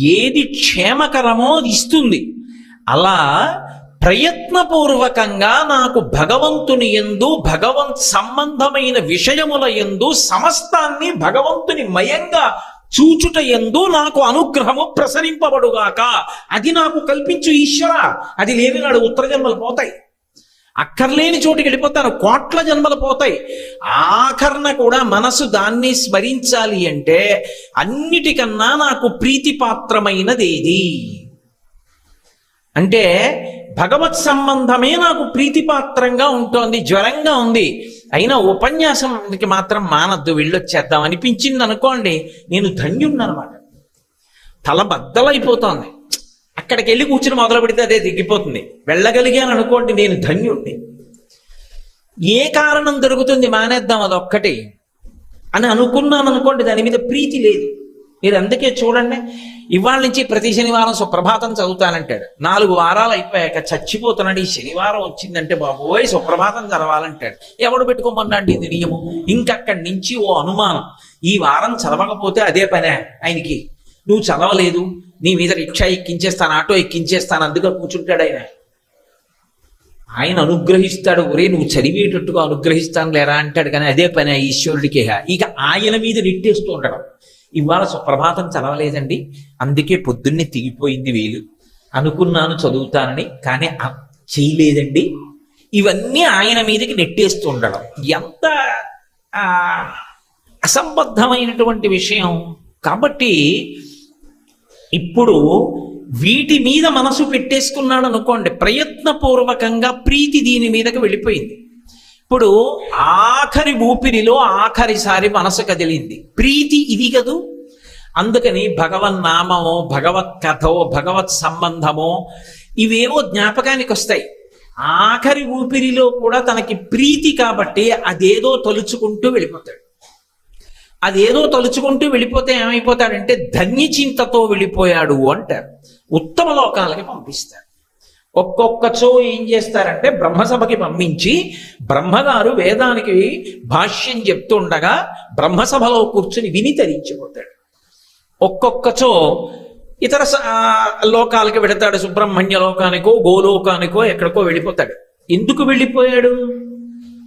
ఏది క్షేమకరమో ఇస్తుంది. అలా ప్రయత్నపూర్వకంగా నాకు భగవంతుని ఎందు భగవంత్ సంబంధమైన విషయముల ఎందు సమస్తాన్ని భగవంతుని మయంగా చూచుట ఎందు నాకు అనుగ్రహము ప్రసరింపబడుగాక. అది నాకు కల్పించు ఈశ్వర. అది లేని నాడు ఉత్తర జన్మలు పోతాయి. అక్కర్లేని చోటుకి వెళ్ళిపోతాను కోట్ల జన్మలు పోతాయి. ఆఖరణ కూడా మనసు దాన్ని స్మరించాలి అంటే అన్నిటికన్నా నాకు ప్రీతిపాత్రమైనది ఏది అంటే భగవత్ సంబంధమే నాకు ప్రీతిపాత్రంగా ఉంటోంది జ్వరంగా ఉంది. అయినా ఉపన్యాసంకి మాత్రం మానద్దు వెళ్ళొచ్చేద్దాం అనిపించింది అనుకోండి నేను ధన్యున్ననమాట తల బద్దలైపోతోంది. అక్కడికి వెళ్ళి కూర్చుని మొదలు పెడితే అదే దిగిపోతుంది. వెళ్ళగలిగాను అనుకోండి నేను ధన్యుణ్ణి. ఏ కారణం దొరుకుతుంది మానేద్దాం అదొక్కటి. అని అనుకున్నాను అనుకోండి దాని మీద ప్రీతి లేదు. మీరు అందుకే చూడండి ఇవాళ నుంచి ప్రతి శనివారం సుప్రభాతం చదువుతానంటాడు. నాలుగు వారాలు అయిపోయాక చచ్చిపోతున్నాడు. ఈ శనివారం వచ్చిందంటే బాబోయ్ సుప్రభాతం చదవాలంటాడు. ఎవడు పెట్టుకోమన్నాడు ఇది నియమం ఇంకక్కడి నుంచి ఓ అనుమానం. ఈ వారం చదవకపోతే అదే పనే ఆయనకి. నువ్వు చదవలేదు నీ మీద రిక్షా ఎక్కించేస్తాను ఆటో ఎక్కించేస్తాను అందుకే కూర్చుంటాడు ఆయన. ఆయన అనుగ్రహిస్తాడు ఒరే నువ్వు చదివేటట్టుగా అనుగ్రహిస్తాను లేరా అంటాడు కానీ అదే పని ఆ ఈశ్వరుడికి ఇక ఆయన మీద నెట్టేస్తూ ఉండడం. ఇవాళ సుప్రభాతం చదవలేదండి అందుకే పొద్దున్నే తిగిపోయింది వేలు. అనుకున్నాను చదువుతానని కానీ అ- చేయలేదండి. ఇవన్నీ ఆయన మీదకి నెట్టేస్తూ ఉండడం. ఎంత అసంబద్ధమైనటువంటి విషయం. కాబట్టి ఇప్పుడు వీటి మీద మనసు పెట్టేసుకున్నాడు అనుకోండి ప్రయత్నపూర్వకంగా ప్రీతి దీని మీదకి వెళ్ళిపోయింది. ఇప్పుడు ఆఖరి ఊపిరిలో ఆఖరిసారి మనసు కదిలింది. ప్రీతి ఇది కదూ? అందుకని భగవన్ నామమో భగవత్ కథో భగవత్ సంబంధమో ఇవేవో జ్ఞాపకానికి వస్తాయి. ఆఖరి ఊపిరిలో కూడా తనకి ప్రీతి కాబట్టి అదేదో తలుచుకుంటూ వెళ్ళిపోతాడు. అదేదో తలుచుకుంటూ వెళ్ళిపోతే ఏమైపోతాడంటే ధన్యచింతతో వెళ్ళిపోయాడు అంటారు. ఉత్తమ లోకాలకి పంపిస్తారు. ఒక్కొక్కచో ఏం చేస్తారంటే బ్రహ్మసభకి పంపించి బ్రహ్మగారు వేదానికి భాష్యం చెప్తుండగా బ్రహ్మసభలో కూర్చుని విని తరించిపోతాడు. ఒక్కొక్కచో ఇతర స- లోకాలకి వెడతాడు సుబ్రహ్మణ్య లోకానికో గోలోకానికో ఎక్కడికో వెళ్ళిపోతాడు. ఎందుకు వెళ్ళిపోయాడు?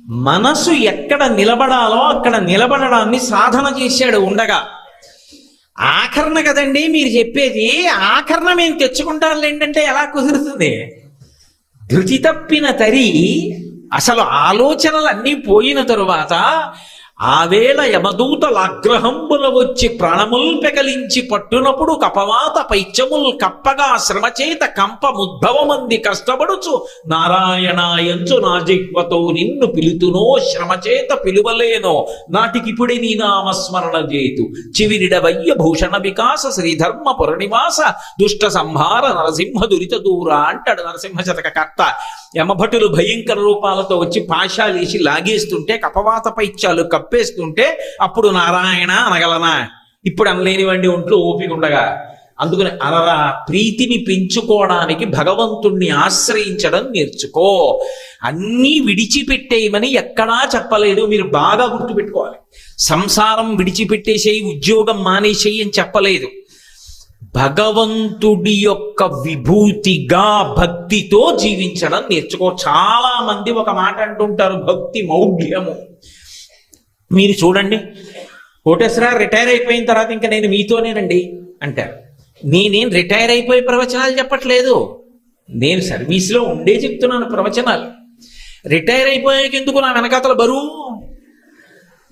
మనసు ఎక్కడ నిలబడాలో అక్కడ నిలబడడాన్ని సాధన చేశాడు ఉండగా. ఆకరణ కదండి మీరు చెప్పేది? ఆకరణ మేము తెచ్చుకుంటారు ఏంటంటే ఎలా కుదురుతుంది? ధృతి తప్పిన తరి అసలు ఆలోచనలన్నీ పోయిన తరువాత ఆవేళ యమదూతల అగ్రహంబున వచ్చి ప్రాణముల్ పెకలించి పట్టునప్పుడు కపవాత పైత్యముల్ కప్పగా శ్రమచేత కంప ముద్భవమంది కష్టపడుచు నారాయణాయంచు నా జిహ్వతో నిన్ను పిలుతునో శ్రమచేత పిలువలేనో నాటికిపుడి నీ నామస్మరణ చేతు చివిరిడవయ్య భూషణ వికాస శ్రీధర్మ పురనివాస దుష్ట సంహార నరసింహ దురిత దూర అంటాడు నరసింహ శతక కర్త. యమభటులు భయంకర రూపాలతో వచ్చి పాశాలేసి లాగేస్తుంటే కపవాత పైత్యాలు కప్పేస్తుంటే అప్పుడు నారాయణ అనగలనా? ఇప్పుడు అనలేనివండి ఒంట్లో ఓపిక ఉండగా. అందుకని అనరా ప్రీతిని పెంచుకోవడానికి భగవంతుణ్ణి ఆశ్రయించడం నేర్చుకో. అన్నీ విడిచిపెట్టేయమని ఎక్కడా చెప్పలేదు. మీరు బాగా గుర్తుపెట్టుకోవాలి. సంసారం విడిచిపెట్టేసేయి ఉద్యోగం మానేసేయి అని చెప్పలేదు. భగవంతుడి యొక్క విభూతిగా భక్తితో జీవించడం నేర్చుకో. చాలా మంది ఒక మాట అంటుంటారు భక్తి మౌఢ్యము. మీరు చూడండి. కోటేశ్వరరావు రిటైర్ అయిపోయిన తర్వాత ఇంకా నేను మీతోనేనండి అంటారు. నేనేం రిటైర్ అయిపోయి ప్రవచనాలు చెప్పట్లేదు. నేను సర్వీస్లో ఉండే చెప్తున్నాను ప్రవచనాలు. రిటైర్ అయిపోయాక ఎందుకు నా వెనకాతల బరువు?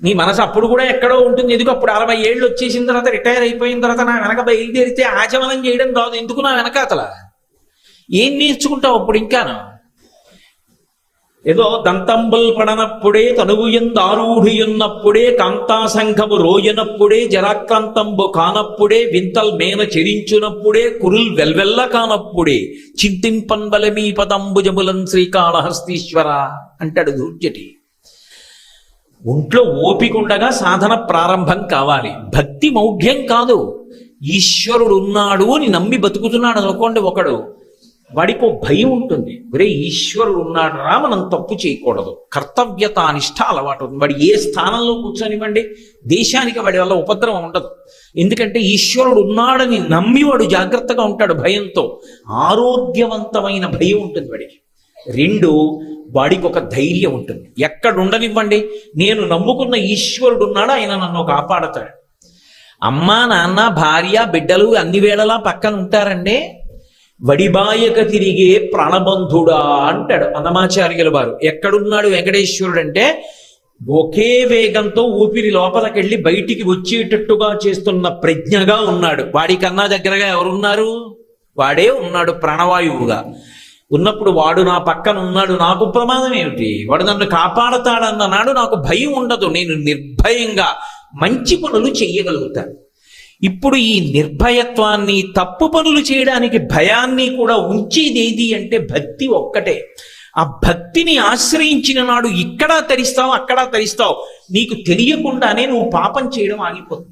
నీ మనసు అప్పుడు కూడా ఎక్కడో ఉంటుంది. ఎందుకు అప్పుడు అరవై ఏళ్ళు వచ్చేసిన తర్వాత రిటైర్ అయిపోయిన తర్వాత నా వెనక బయలుదేరితే ఆచమనం చేయడం రాదు. ఎందుకు నా వెనకాతల? ఏం నేర్చుకుంటావు అప్పుడు ఇంకాను? ఏదో దంతంబుల్ పడనప్పుడే తనువుయందారూఢియున్నప్పుడే కాంతాశంఖము రోయనప్పుడే జరాక్రాంతంబు కానప్పుడే వింతల్ మేన చెరించునప్పుడే కురుల్ వెల్వెల్ల కానప్పుడే చింతింపన్బలమీ పదంబుజములం శ్రీకాళహస్తీశ్వర అంటాడు దూర్జటి. ఒంట్లో ఓపికండగా సాధన ప్రారంభం కావాలి. భక్తి మౌఢ్యం కాదు. ఈశ్వరుడు ఉన్నాడు అని నమ్మి బతుకుతున్నాడు అనుకోండి ఒకడు. వాడికి భయం ఉంటుంది. ఒరే ఈశ్వరుడు ఉన్నాడు రా మనం తప్పు చేయకూడదు. కర్తవ్యత అనిష్ట అలవాటు ఉంది. వాడు ఏ స్థానంలో కూర్చొనివ్వండి దేశానికి వాడి వల్ల ఉపద్రవం ఉండదు. ఎందుకంటే ఈశ్వరుడు ఉన్నాడని నమ్మి వాడు జాగ్రత్తగా ఉంటాడు భయంతో. ఆరోగ్యవంతమైన భయం ఉంటుంది వాడికి. రెండు వాడికి ఒక ధైర్యం ఉంటుంది. ఎక్కడ ఉండనివ్వండి నేను నమ్ముకున్న ఈశ్వరుడు ఉన్నాడు ఆయన నన్ను కాపాడతాడు. అమ్మా నాన్న భార్య బిడ్డలు అన్ని వేళలా పక్కన ఉంటారండి వడిబాయక తిరిగే ప్రాణబంధుడా అంటాడు అన్నమాచార్యుల వారు. ఎక్కడున్నాడు వెంకటేశ్వరుడు అంటే ఒకే వేగంతో ఊపిరి లోపలికెళ్ళి బయటికి వచ్చేటట్టుగా చేస్తున్న ప్రజ్ఞగా ఉన్నాడు. వాడికన్నా దగ్గరగా ఎవరున్నారు? వాడే ఉన్నాడు ప్రాణవాయువుగా. ఉన్నప్పుడు వాడు నా పక్కన ఉన్నాడు నాకు ప్రమాదం ఏమిటి? వాడు నన్ను కాపాడతాడన్న నాడు నాకు భయం ఉండదు. నేను నిర్భయంగా మంచి పనులు చెయ్యగలుగుతాను ఇప్పుడు ఈ నిర్భయత్వాన్ని తప్పు పనులు చేయడానికి భయాన్ని కూడా ఉంచేది ఏది అంటే భక్తి ఒక్కటే. ఆ భక్తిని ఆశ్రయించిన నాడు ఇక్కడ తరిస్తావు అక్కడ తరిస్తావు. నీకు తెలియకుండానే నువ్వు పాపం చేయడం ఆగిపోతుంది.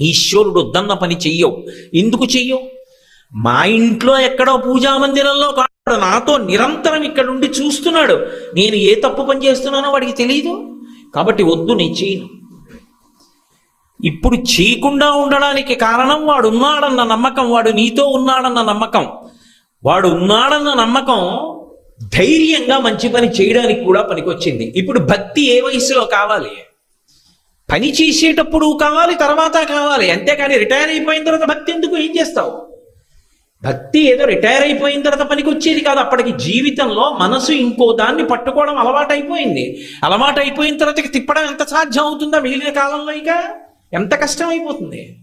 ఈశ్వరుడు వద్దన్న పని చెయ్యవు. ఎందుకు చెయ్యవు? మా ఇంట్లో ఎక్కడో పూజా మందిరంలో కాడు నాతో నిరంతరం ఇక్కడ ఉండి చూస్తున్నాడు. నేను ఏ తప్పు పని చేస్తున్నానో వాడికి తెలియదు కాబట్టి వద్దు నేను చేయను. ఇప్పుడు చేయకుండా ఉండడానికి కారణం వాడు ఉన్నాడన్న నమ్మకం వాడు నీతో ఉన్నాడన్న నమ్మకం. వాడు ఉన్నాడన్న నమ్మకం ధైర్యంగా మంచి పని చేయడానికి కూడా పనికొచ్చింది. ఇప్పుడు భక్తి ఏ వయసులో కావాలి? పని చేసేటప్పుడు కావాలి తర్వాత కావాలి. అంతేకాని రిటైర్ అయిపోయిన తర్వాత భక్తి ఎందుకు? ఏం చేస్తావు? భక్తి ఏదో రిటైర్ అయిపోయిన తర్వాత పనికొచ్చేది కాదు. అప్పటికి జీవితంలో మనసు ఇంకో దాన్ని పట్టుకోవడం అలవాటు అయిపోయింది అలవాటు అయిపోయిన తర్వాత తిప్పడం ఎంత సాధ్యం అవుతుందా మిగిలిన కాలంలో ఇక? ఎంత కష్టం అయిపోతుంది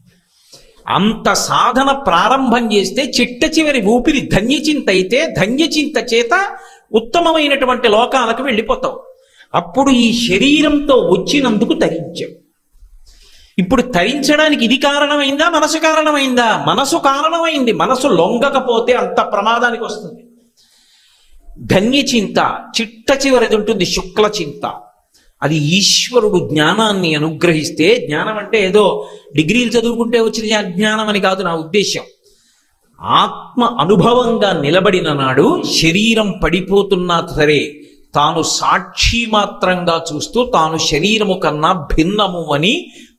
అంత సాధన ప్రారంభం చేస్తే చిట్ట చివరి ఊపిరి ధన్యచింత అయితే ధన్యచింత చేత ఉత్తమమైనటువంటి లోకాలకు వెళ్ళిపోతావు. అప్పుడు ఈ శరీరంతో వచ్చినందుకు తరించావు. ఇప్పుడు తరించడానికి ఇది కారణమైందా? మనసు కారణమైందా? మనసు కారణమైంది. మనసు లొంగకపోతే అంత ప్రమాదానికి వస్తుంది. ధన్యచింత చిట్ట చివరిది ఉంటుంది శుక్ల చింత అది ఈశ్వరుడు జ్ఞానాన్ని అనుగ్రహిస్తే జ్ఞానం అంటే ఏదో డిగ్రీలు చదువుకుంటే వచ్చిన జ్ఞానం అని కాదు నా ఉద్దేశం ఆత్మ అనుభవంగా నిలబడిన నాడు శరీరం పడిపోతున్నా సరే తాను సాక్షి మాత్రంగా చూస్తూ తాను శరీరము కన్నా భిన్నము అని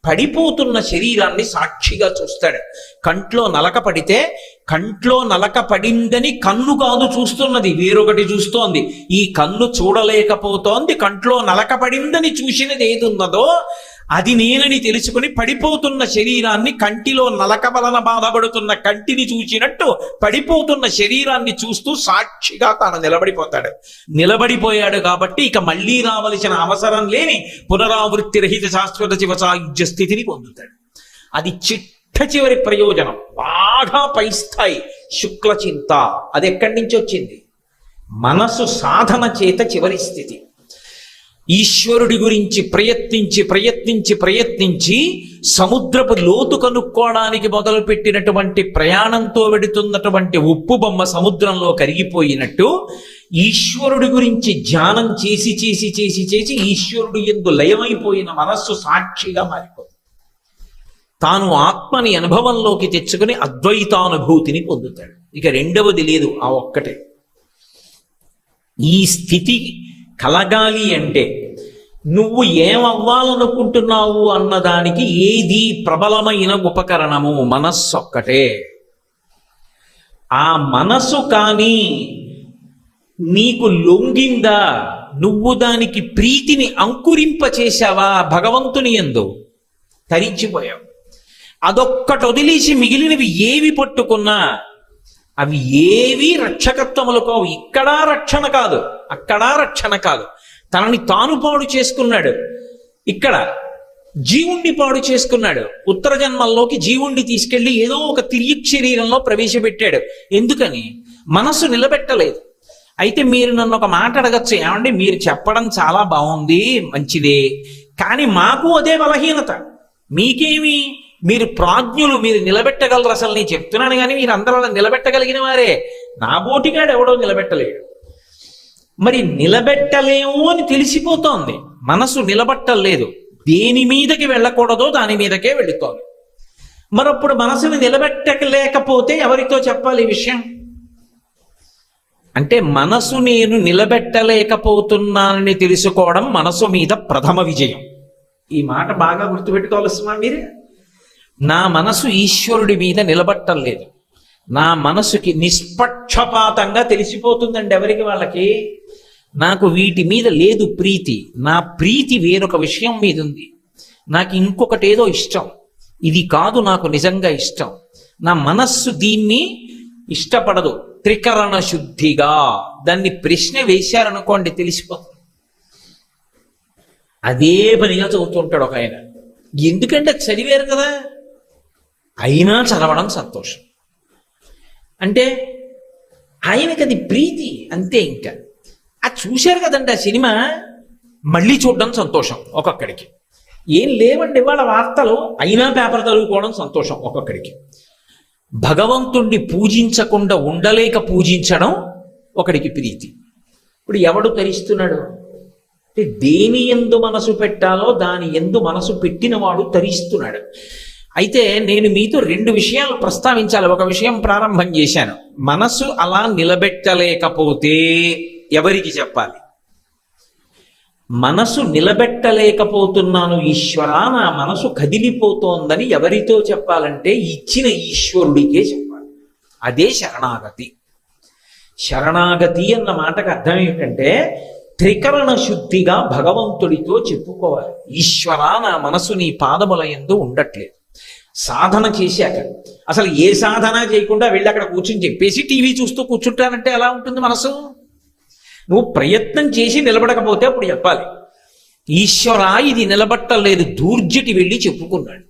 పడిపోతున్న శరీరాన్ని సాక్షిగా చూస్తాడు. కంట్లో నలక పడితే కంట్లో నలక పడిందని కన్ను కాదు చూస్తున్నది. వేరొకటి చూస్తోంది. ఈ కన్ను చూడలేకపోతోంది. కంట్లో నలక పడిందని చూసినది ఏది ఉన్నదో అది నేనని తెలుసుకుని పడిపోతున్న శరీరాన్ని కంటిలో నలక వలన బాధపడుతున్న కంటిని చూచినట్టు పడిపోతున్న శరీరాన్ని చూస్తూ సాక్షిగా తాను నిలబడిపోతాడు. నిలబడిపోయాడు కాబట్టి ఇక మళ్ళీ రావలసిన అవసరం లేని పునరావృత్తి రహిత శాశ్వత శివ సాయుధ్య స్థితిని పొందుతాడు. అది చిట్ట చివరి ప్రయోజనం. బాగా పై స్థాయి శుక్ల చింత అది ఎక్కడి నుంచి వచ్చింది? మనసు సాధన చేత చివరి స్థితి. ఈశ్వరుడి గురించి ప్రయత్నించి ప్రయత్నించి ప్రయత్నించి సముద్రపు లోతు కనుక్కోవడానికి మొదలుపెట్టినటువంటి ప్రయాణంతో వెడుతున్నటువంటి ఉప్పు బొమ్మ సముద్రంలో కరిగిపోయినట్టు ఈశ్వరుడి గురించి ధ్యానం చేసి చేసి చేసి చేసి ఈశ్వరుడు ఎందు లయమైపోయిన మనస్సు సాక్షిగా మారిపోతుంది తాను ఆత్మని అనుభవంలోకి తెచ్చుకుని అద్వైతానుభూతిని పొందుతాడు. ఇక రెండవది లేదు ఆ ఒక్కటే. ఈ స్థితి కలగాలి అంటే నువ్వు ఏమవ్వాలనుకుంటున్నావు అన్నదానికి ఏది ప్రబలమైన ఉపకరణము? మనస్సు ఒక్కటే. ఆ మనస్సు కానీ నీకు లొంగిందా? నువ్వు దానికి ప్రీతిని అంకురింప చేశావా భగవంతుని ఎందు? తరించిపోయావు. అదొక్కటి వదిలేసి మిగిలినవి ఏవి పట్టుకున్నా అవి ఏవి రక్షకత్వములు కావు. ఇక్కడా రక్షణ కాదు అక్కడా రక్షణ కాదు. తనని తాను పాడు చేసుకున్నాడు. ఇక్కడ జీవుణ్ణి పాడు చేసుకున్నాడు. ఉత్తర జన్మల్లోకి జీవుణ్ణి తీసుకెళ్ళి ఏదో ఒక తిరిగి శరీరంలో ప్రవేశపెట్టాడు. ఎందుకని? మనసు నిలబెట్టలేదు. అయితే మీరు నన్ను ఒక మాట అడగచ్చు. ఏమండి? మీరు చెప్పడం చాలా బాగుంది మంచిదే. కానీ మాకు అదే బలహీనత. మీకేమి? మీరు ప్రాజ్ఞులు మీరు నిలబెట్టగలరు అసలు నేను చెప్తున్నాను కానీ మీరు అందరూ నిలబెట్టగలిగిన వారే. నా బోటిగాడు ఎవడో నిలబెట్టలేడు. మరి నిలబెట్టలేము అని తెలిసిపోతోంది. మనసు నిలబట్టలేదు. దేని మీదకి వెళ్ళకూడదో దాని మీదకే వెళుతోంది మరప్పుడు మనసుని నిలబెట్టలేకపోతే ఎవరితో చెప్పాలి ఈ విషయం? అంటే మనసు నేను నిలబెట్టలేకపోతున్నానని తెలుసుకోవడం మనసు మీద ప్రథమ విజయం. ఈ మాట బాగా గుర్తుపెట్టుకోవాల్సిన మీరే. నా మనసు ఈశ్వరుడి మీద నిలబట్టలేదు. నా మనసుకి నిష్పక్షపాతంగా తెలిసిపోతుందండి ఎవరికి వాళ్ళకి? నాకు వీటి మీద లేదు ప్రీతి. నా ప్రీతి వేరొక విషయం మీద ఉంది నాకు ఇంకొకటి ఏదో ఇష్టం. ఇది కాదు నాకు నిజంగా ఇష్టం. నా మనస్సు దీన్ని ఇష్టపడదు. త్రికరణ శుద్ధిగా. దాన్ని ప్రశ్న వేశారనుకోండి తెలిసిపోతుంది. అదే పనిగా చదువుతుంటాడు ఒక ఆయన. ఎందుకంటే చదివారు కదా? అయినా చదవడం సంతోషం. అంటే ఆయనకి అది ప్రీతి అంతే ఇంకా. అది చూశారు కదండి ఆ సినిమా? మళ్ళీ చూడడం సంతోషం ఒక్కొక్కడికి. ఏం లేవండి ఇవాళ వార్తలు అయినా పేపర్ చదువుకోవడం సంతోషం ఒక్కొక్కడికి. భగవంతుణ్ణి పూజించకుండా ఉండలేక పూజించడం ఒకడికి ప్రీతి. ఇప్పుడు ఎవడు తరిస్తున్నాడు? అంటే దేని ఎందు మనసు పెట్టాలో దాని ఎందు మనసు పెట్టినవాడు తరిస్తున్నాడు. అయితే నేను మీతో రెండు విషయాలు ప్రస్తావించాలి. ఒక విషయం ప్రారంభం చేశాను. మనసు అలా నిలబెట్టలేకపోతే ఎవరికి చెప్పాలి? మనసు నిలబెట్టలేకపోతున్నాను ఈశ్వర నా మనసు కదిలిపోతోందని ఎవరితో చెప్పాలంటే ఇచ్చిన ఈశ్వరుడికే చెప్పాలి. అదే శరణాగతి. శరణాగతి అన్న మాటకు అర్థం ఏమిటంటే త్రికరణ శుద్ధిగా భగవంతుడితో చెప్పుకోవాలి. ఈశ్వర నా మనసు నీ పాదముల ఎందు ఉండట్లేదు. సాధన చేశాక అసలు ఏ సాధన చేయకుండా వెళ్ళి అక్కడ కూర్చుని చెప్పేసి టీవీ చూస్తూ కూర్చుంటానంటే ఎలా ఉంటుంది మనసు? నువ్వు ప్రయత్నం చేసి నిలబడకపోతే అప్పుడు చెప్పాలి. ఈశ్వరా ఇది నిలబట్టలేదు దూర్జటి వెళ్ళి చెప్పుకున్నాడు.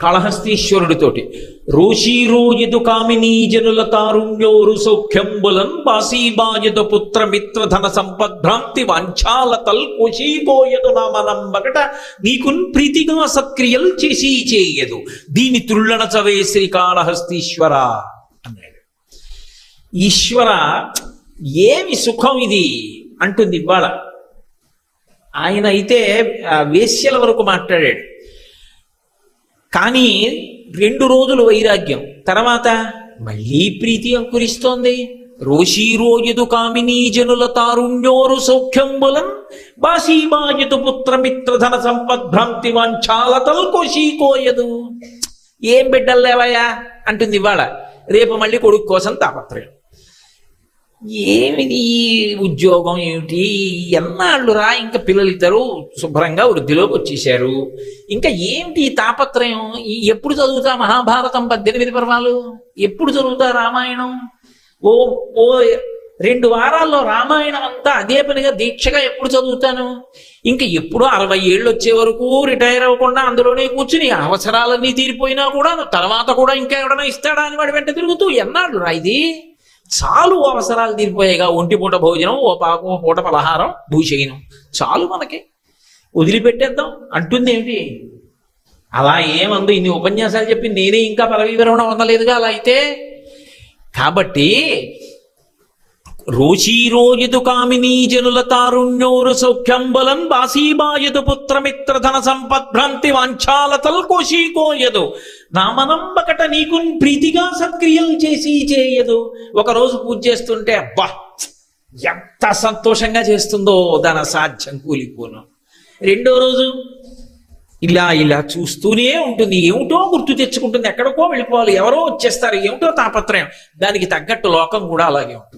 కాళహస్తీశ్వరుడితోటి. రోషీరోయదు కామినీ జనుల తారుణ్యోరు సౌఖ్యంబులన్ బాసీబాయదు పుత్ర మిత్ర ధన సంపద్భ్రాంతి వాంఛాలతల్ కుశీకోయదు నామనంబకట నీకున్ ప్రీతిగా సక్రియలు చేసి చేయదు. దీని తుళ్ళన చవే శ్రీ కాళహస్తీశ్వర అన్నాడు. ఈశ్వర ఏమి సుఖం ఇది? అంటుంది ఇవాళ. ఆయన అయితే వేశ్యల వరకు మాట్లాడాడు. కానీ రెండు రోజులు వైరాగ్యం. తర్వాత మళ్ళీ ప్రీతి అంకురిస్తోంది. రోషీరోయదు కామినీ జనుల తారుణ్యోరు సౌఖ్యంబులం. బాసీబాయదు పుత్రమిత్రధన సంపద్భ్రాంతి వాంఛాలతల్ కోశీకోయదు ఏం బిడ్డల్లేవయ్యా అంటుంది ఇవాళ. రేపు మళ్ళీ కొడుకు కోసం తాపత్రయం. ఏమిది ఉద్యోగం ఏమిటి? ఎన్నాళ్ళురా ఇంకా పిల్లలు ఇద్దరు శుభ్రంగా వృద్ధిలోకి వచ్చేసారు ఇంకా ఏమిటి ఈ తాపత్రయం? ఎప్పుడు చదువుతా మహాభారతం పద్దెనిమిది పర్వాలు? ఎప్పుడు చదువుతా రామాయణం? ఓ ఓ రెండు వారాల్లో రామాయణం అంతా అదే పనిగా దీక్షగా ఎప్పుడు చదువుతాను? ఇంకా ఎప్పుడో అరవై ఏళ్ళు వచ్చే వరకు రిటైర్ అవ్వకుండా అందులోనే కూర్చుని అవసరాలన్నీ తీరిపోయినా కూడా తర్వాత కూడా ఇంకా ఎవడన్నా ఇస్తాడా అని వాడి వెంట తిరుగుతూ ఎన్నాళ్ళు రా ఇది? చాలు అవసరాలు తీరిపోయాయిగా ఒంటి పూట భోజనం ఓ పాకు ఓ పూట పలహారం భూచయనం చాలు మనకి. వదిలిపెట్టేద్దాం. అంటుంది ఏమిటి అలా ఏమందు ఇన్ని ఉపన్యాసాలు చెప్పి నేనే ఇంకా పదవీ విరమణ పొందలేదుగా అలా అయితే? కాబట్టి రోషీరోయదు కామినీ జనుల తారుణ్యోరు సౌఖ్యంబలం బాసీబాయదు పుత్రమిత్ర ధన సంపద్భ్రాంతి వాంఛాలతల్ కోశీకోయదు నామనంబకట నీకు ప్రీతిగా సత్క్రియలు చేసి చేయదు. ఒకరోజు పూజ చేస్తుంటే అబ్బా ఎంత సంతోషంగా చేస్తుందో దాని సాధ్యం కూలిపోను. రెండో రోజు ఇలా ఇలా చూస్తూనే ఉంటుంది. ఏమిటో గుర్తు తెచ్చుకుంటుంది. ఎక్కడికో వెళ్ళిపోవాలి. ఎవరో వచ్చేస్తారు. ఏమిటో తాపత్రయం. దానికి తగ్గట్టు లోకం కూడా అలాగే ఉంటుంది.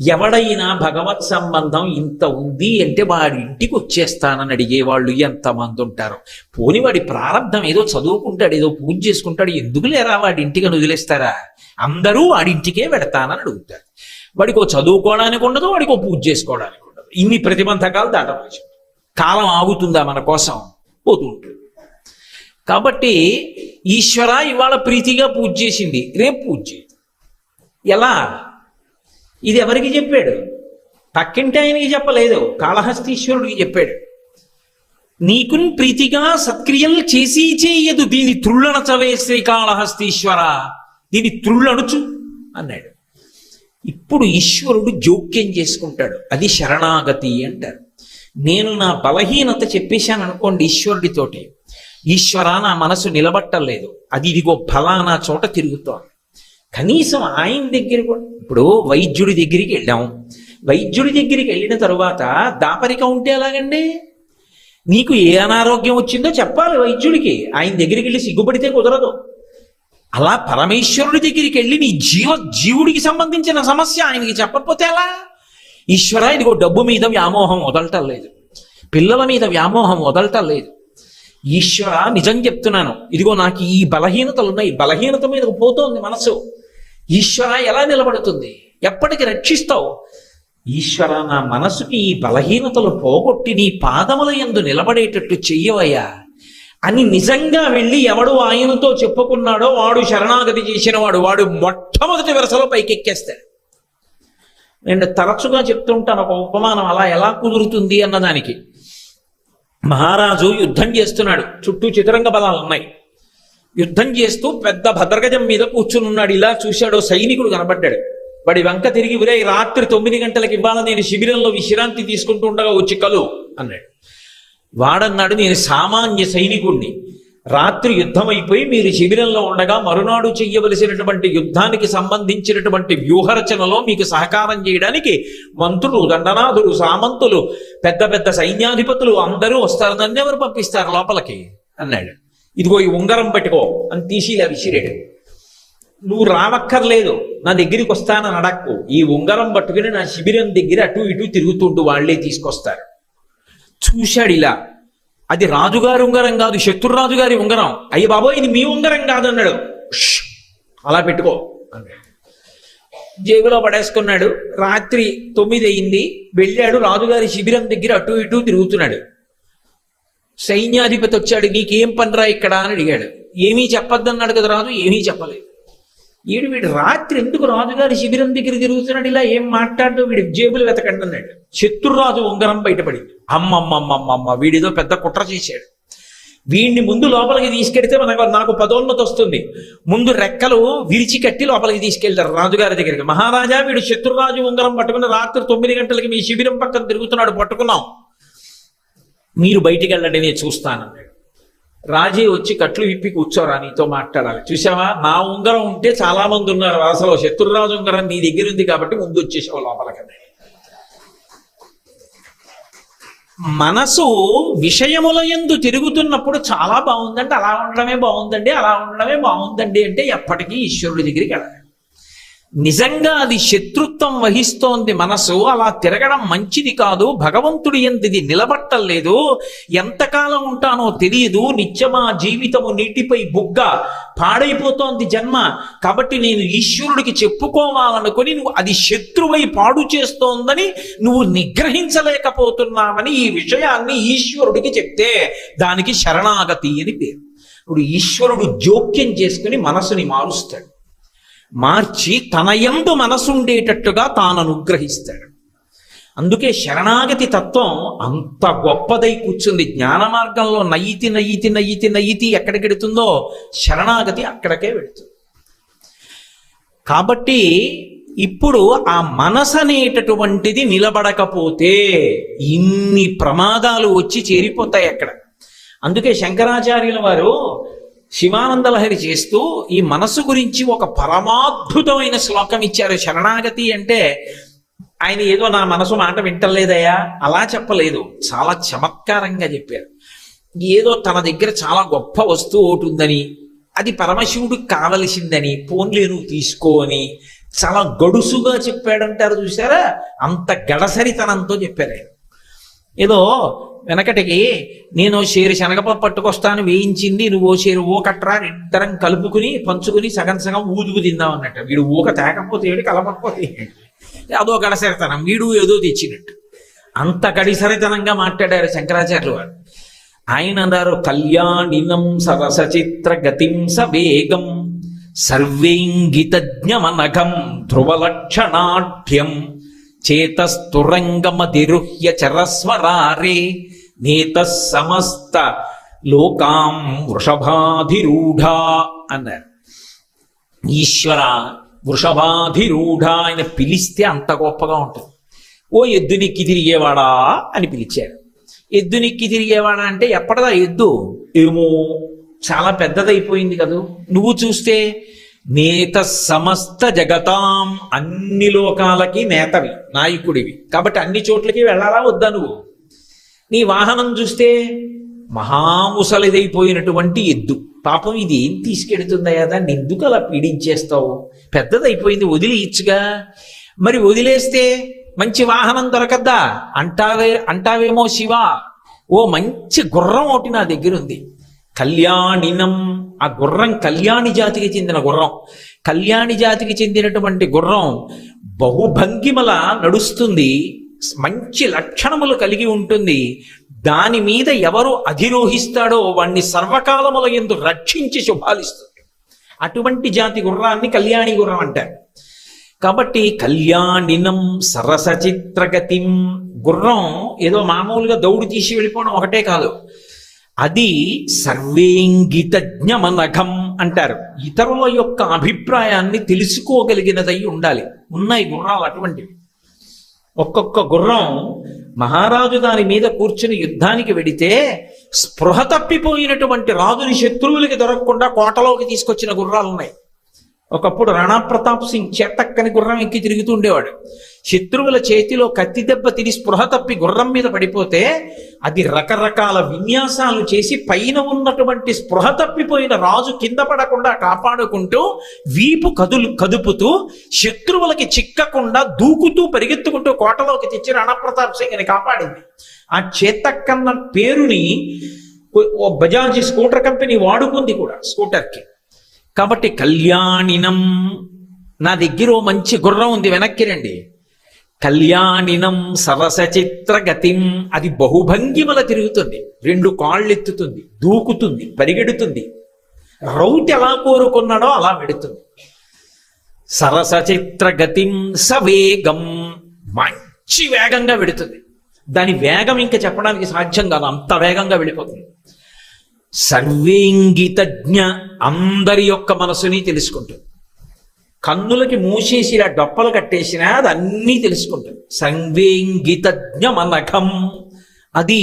ఎవడైనా భగవత్ సంబంధం ఇంత ఉంది అంటే వాడి ఇంటికి వచ్చేస్తానని అడిగేవాళ్ళు ఎంతమంది ఉంటారు. పోని వాడి ప్రారంధం ఏదో చదువుకుంటాడు ఏదో పూజ చేసుకుంటాడు ఎందుకు లేరా వాడి ఇంటికి వదిలేస్తారా? అందరూ వాడింటికే పెడతానని అడుగుతారు. వాడికో చదువుకోవడానికి ఉండదు వాడికో పూజ చేసుకోవడానికి ఉండదు. ఇన్ని ప్రతిబంధకాలు దాటవచ్చు కాలం ఆగుతుందా మన కోసం? పోతూ ఉంటుంది. కాబట్టి ఈశ్వర ఇవాళ ప్రీతిగా పూజ చేసింది. రేపు పూజ చేయదు ఎలా? ఇది ఎవరికి చెప్పాడు? పక్కింటి ఆయనకి చెప్పలేదు కాళహస్తీశ్వరుడికి చెప్పాడు. నీకున్ ప్రీతిగా సత్క్రియలు చేసి చేయదు దీని త్రుళ్ళనచవే శ్రీకాళహస్తీశ్వర దీని త్రుళ్ళణుచు అన్నాడు. ఇప్పుడు ఈశ్వరుడు జోక్యం చేసుకుంటాడు అది శరణాగతి అంటారు. నేను నా బలహీనత చెప్పేశాను అనుకోండి ఈశ్వరుడితోటి. ఈశ్వర నా మనసు నిలబట్టలేదు అది ఇదిగో ఫలానా చోట తిరుగుతోంది. కనీసం ఆయన దగ్గర కూడా. ఇప్పుడు వైద్యుడి దగ్గరికి వెళ్ళాం. వైద్యుడి దగ్గరికి వెళ్ళిన తరువాత దాపరిక ఉంటే ఎలాగండి? నీకు ఏ అనారోగ్యం వచ్చిందో చెప్పాలి వైద్యుడికి. ఆయన దగ్గరికి వెళ్ళి సిగ్గుపడితే కుదరదు. అలా పరమేశ్వరుడి దగ్గరికి వెళ్ళి నీ జీవ జీవుడికి సంబంధించిన సమస్య ఆయనకి చెప్పకపోతే ఎలా? ఈశ్వర ఇదిగో డబ్బు మీద వ్యామోహం వదలటం లేదు. పిల్లల మీద వ్యామోహం వదలటం లేదు. ఈశ్వర నిజం చెప్తున్నాను. ఇదిగో నాకు ఈ బలహీనతలు ఉన్నాయి. బలహీనత మీద పోతోంది మనసు. ఈశ్వర ఎలా నిలబడుతుంది? ఎప్పటికి రక్షిస్తావు? ఈశ్వర నా మనసుకి ఈ బలహీనతలు పోగొట్టి నీ పాదముల యందు నిలబడేటట్టు చెయ్యవయ్యా. అని నిజంగా వెళ్ళి ఎవడు ఆయనతో చెప్పుకున్నాడో వాడు శరణాగతి చేసిన వాడు వాడు మొట్టమొదటి వరుసలో పైకెక్కేస్తాడు నేను తరచుగా చెప్తుంటాను ఒక ఉపమానం అలా ఎలా కుదురుతుంది అన్నదానికి. మహారాజు యుద్ధం చేస్తున్నాడు. చుట్టూ చితరంగ బలాలు ఉన్నాయి. యుద్ధం చేస్తూ పెద్ద భద్రగజం మీద కూర్చుని ఉన్నాడు ఇలా చూశాడు సైనికుడు కనబడ్డాడు. వాడి వంక తిరిగి ఉరే రాత్రి తొమ్మిది గంటలకు ఇవ్వాల నేను శిబిరంలో విశ్రాంతి తీసుకుంటూ ఉండగా వచ్చి కలు అన్నాడు. వాడన్నాడు నేను సామాన్య సైనికుడిని రాత్రి యుద్ధం అయిపోయి మీరు శిబిరంలో ఉండగా మరునాడు చెయ్యవలసినటువంటి యుద్ధానికి సంబంధించినటువంటి వ్యూహరచనలో మీకు సహకారం చేయడానికి మంత్రులు దండనాథులు సామంతులు పెద్ద పెద్ద సైన్యాధిపతులు అందరూ వస్తారు. నన్ను ఎవరు పంపిస్తారు లోపలికి? అన్నాడు. ఇదిగో ఈ ఉంగరం పట్టుకో అని తీసి ఇలా విసిరాడు నువ్వు రావక్కర్లేదు నా దగ్గరికి వస్తానని అడక్కు. ఈ ఉంగరం పట్టుకుని నా శిబిరం దగ్గర అటు ఇటు తిరుగుతుండు వాళ్ళే తీసుకొస్తారు. చూశాడు ఇలా. అది రాజుగారి ఉంగరం కాదు శత్రురాజు గారి ఉంగరం. అయ్య బాబోయ్ ఇది మీ ఉంగరం కాదు అన్నాడు అలా పెట్టుకో. అన్నాడు జేబులో పడేసుకున్నాడు. రాత్రి తొమ్మిది అయింది వెళ్ళాడు రాజుగారి శిబిరం దగ్గర అటు ఇటు తిరుగుతున్నాడు. సైన్యాధిపతి వచ్చాడు నీకేం పనిరా ఇక్కడ? అని అడిగాడు. ఏమీ చెప్పొద్దన్నాడు కదా రాజు ఏమీ చెప్పలేదు. వీడు వీడు రాత్రి ఎందుకు రాజుగారి శిబిరం దగ్గర తిరుగుతున్నాడు? ఇలా ఏం మాట్లాడు వీడి జేబులు వెతకండి అన్నాడు. శత్రురాజు ఉంగరం బయటపడింది అమ్మమ్మమ్మమ్మమ్మ వీడిదో పెద్ద కుట్ర చేశాడు. వీడిని ముందు లోపలికి తీసుకెడితే మనకు నాకు పదోన్నతి వస్తుంది. ముందు రెక్కలు విరిచి కట్టి లోపలికి తీసుకెళ్తారు రాజుగారి దగ్గరికి. మహారాజా వీడు శత్రురాజు ఉంగరం పట్టుకుని రాత్రి తొమ్మిది గంటలకి మీ శిబిరం పక్కన తిరుగుతున్నాడు పట్టుకున్నాం. మీరు బయటికి వెళ్ళండి నేను చూస్తానన్నాడు రాజీ వచ్చి కట్లు విప్పి కూర్చోరా నీతో మాట్లాడాలి. చూసావా నా ఉంగరం ఉంటే చాలా మంది ఉన్నారు. అసలు శత్రురాజు ఉంగరం నీ దగ్గర ఉంది కాబట్టి ముందు వచ్చేసావు లోపలికి. మనసు విషయముల ఎందు తిరుగుతున్నప్పుడు చాలా బాగుందంటే అలా ఉండడమే బాగుందండి. అలా ఉండడమే బాగుందండి అంటే ఎప్పటికీ ఈశ్వరుడి దగ్గరికి వెళ్ళాలి నిజంగా అది శత్రుత్వం వహిస్తోంది మనసు అలా తిరగడం మంచిది కాదు భగవంతుడి ఎందిది నిలబట్టలేదు ఎంతకాలం ఉంటానో తెలియదు నిత్యమా జీవితము నీటిపై బుగ్గ పాడైపోతోంది జన్మ. కాబట్టి నేను ఈశ్వరుడికి చెప్పుకోవాలనుకుని నువ్వు అది శత్రువై పాడు చేస్తోందని నువ్వు నిగ్రహించలేకపోతున్నావని ఈ విషయాన్ని ఈశ్వరుడికి చెప్తే దానికి శరణాగతి అని పేరు. ఇప్పుడు ఈశ్వరుడు జోక్యం చేసుకుని మనసుని మారుస్తాడు. మార్చి తన యందు మనసుండేటట్టుగా తాను అనుగ్రహిస్తాడు అందుకే శరణాగతి తత్వం అంత గొప్పదై కూర్చుంది. జ్ఞాన మార్గంలో నయితి నయితి నయితి నయితి ఎక్కడికెడుతుందో శరణాగతి అక్కడికే వెళుతుంది కాబట్టి ఇప్పుడు ఆ మనసు అనేటటువంటిది నిలబడకపోతే ఇన్ని ప్రమాదాలు వచ్చి చేరిపోతాయి అక్కడ. అందుకే శంకరాచార్యుల వారు శివానంద లహరి చేస్తూ ఈ మనసు గురించి ఒక పరమాద్భుతమైన శ్లోకం ఇచ్చారు. శరణాగతి అంటే ఆయన ఏదో నా మనసు మాట వింటలేదయ్యా. అలా చెప్పలేదు. చాలా చమత్కారంగా చెప్పారు. ఏదో తన దగ్గర చాలా గొప్ప వస్తువు ఒకటి ఉందని అది పరమశివుడికి కావలసిందని పోన్లేను నువ్వు తీసుకో అని చాలా గడుసుగా చెప్పాడంటారు చూసారా అంత గడసరితనంతో చెప్పారు ఆయన. ఏదో వెనకటికి నేను షేరు శనగపప్పు పట్టుకొస్తాను వేయించింది నువ్వు ఓ షేరు ఓ కట్రా ఇద్దరం కలుపుకుని పంచుకుని సగం సగం ఊదుకు తిందాం అన్నట్టు. వీడు ఊక తేకపోతే ఏడు కలపకపోతే అదో గడసరితనం. వీడు ఏదో తెచ్చినట్టు. అంత గడిసరితనంగా మాట్లాడారు శంకరాచార్యులు వారు. ఆయన అన్నారు కళ్యాణినం సరస చిత్ర గతిం సవేగం సర్వేంగితజ్ఞమనఘం ధ్రువలక్షణాఢ్యం చేతస్తురంగమతిరుహ్య చరస్వరారే నేత సమస్త లోకాం వృషభాధిరూఢా అన్నారు ఈశ్వర వృషభాధిరూఢ ఆయన పిలిస్తే అంత గొప్పగా ఉంటుంది. ఓ ఎద్దునిక్కి తిరిగేవాడా అని పిలిచారు ఎద్దునిక్కి తిరిగేవాడా అంటే ఎప్పటిదా ఎద్దు? ఏమో చాలా పెద్దదైపోయింది కదూ. నువ్వు చూస్తే నేత సమస్త జగతాం అన్ని లోకాలకి నేతవి నాయకుడివి. కాబట్టి అన్ని చోట్లకి వెళ్ళాలా వద్దా నువ్వు? నీ వాహనం చూస్తే మహాముసలిదైపోయినటువంటి ఎద్దు. పాపం ఇది ఏం తీసుకెడుతుందయ్యా? దాన్ని ఎందుకు అలా పీడించేస్తావు? పెద్దదైపోయింది వదిలియచ్చుగా. మరి వదిలేస్తే మంచి వాహనం దొరకద్దా? అంటావే అంటావేమో శివ. ఓ మంచి గుర్రం ఒకటి నా దగ్గర ఉంది కళ్యాణినం. ఆ గుర్రం కళ్యాణి జాతికి చెందిన గుర్రం. కళ్యాణి జాతికి చెందినటువంటి గుర్రం బహుభంగిమల నడుస్తుంది. మంచి లక్షణములు కలిగి ఉంటుంది. దాని మీద ఎవరు అధిరోహిస్తాడో వాణ్ణి సర్వకాలముల ఎందు రక్షించి శుభాలిస్తుంది. అటువంటి జాతి గుర్రాన్ని కళ్యాణి గుర్రం అంటారు. కాబట్టి కళ్యాణినం సరసచిత్రగతిం గుర్రం ఏదో మామూలుగా దౌడు తీసి వెళ్ళిపోవడం ఒకటే కాదు. అది సర్వేంగితజ్ఞమనఘం అంటారు. ఇతరుల యొక్క అభిప్రాయాన్ని తెలుసుకోగలిగినదై ఉండాలి. ఉన్నాయి గుర్రాలు అటువంటివి. ఒక్కొక్క గుర్రం మహారాజు దాని మీద కూర్చుని యుద్ధానికి వెడితే స్పృహ తప్పిపోయినటువంటి రాజుని శత్రువులకి దొరకకుండా కోటలోకి తీసుకొచ్చిన గుర్రాలు ఉన్నాయి ఒకప్పుడు రాణా ప్రతాప్ సింగ్ చేతక్కని గుర్రం ఎక్కి తిరుగుతూ ఉండేవాడు. శత్రువుల చేతిలో కత్తి దెబ్బ తిని స్పృహ తప్పి గుర్రం మీద పడిపోతే అది రకరకాల విన్యాసాలు చేసి పైన ఉన్నటువంటి స్పృహ తప్పిపోయిన రాజు కింద పడకుండా కాపాడుకుంటూ వీపు కదులు కదుపుతూ శత్రువులకి చిక్కకుండా దూకుతూ పరిగెత్తుకుంటూ కోటలోకి తెచ్చి రాణా ప్రతాప్ సింగ్ అని కాపాడింది. ఆ చేతక్కన్న పేరుని ఓ- ఓ బజాజ్ స్కూటర్ కంపెనీ వాడుకుంది కూడా స్కూటర్కి. కాబట్టి కళ్యాణినం. నా దగ్గర ఓ మంచి గుర్రం ఉంది వెనక్కి రండి. కళ్యాణినం సరసచిత్ర గతిం అది బహుభంగిమల తిరుగుతుంది. రెండు కాళ్ళు ఎత్తుతుంది దూకుతుంది పరిగెడుతుంది. రౌట్ ఎలా కోరుకున్నాడో అలా పెడుతుంది సరసచిత్ర గతిం సవేగం. మంచి వేగంగా పెడుతుంది దాని వేగం ఇంకా చెప్పడానికి సాధ్యం కాదు అంత వేగంగా వెళ్ళిపోతుంది. సర్వేంగితజ్ఞ అందరి యొక్క మనసుని తెలుసుకుంటుంది. కన్నులకి మూసేసి ఇలా డొప్పలు కట్టేసినా అది అన్నీ తెలుసుకుంటుంది. సర్వేంగితజ్ఞ మనఘం. అది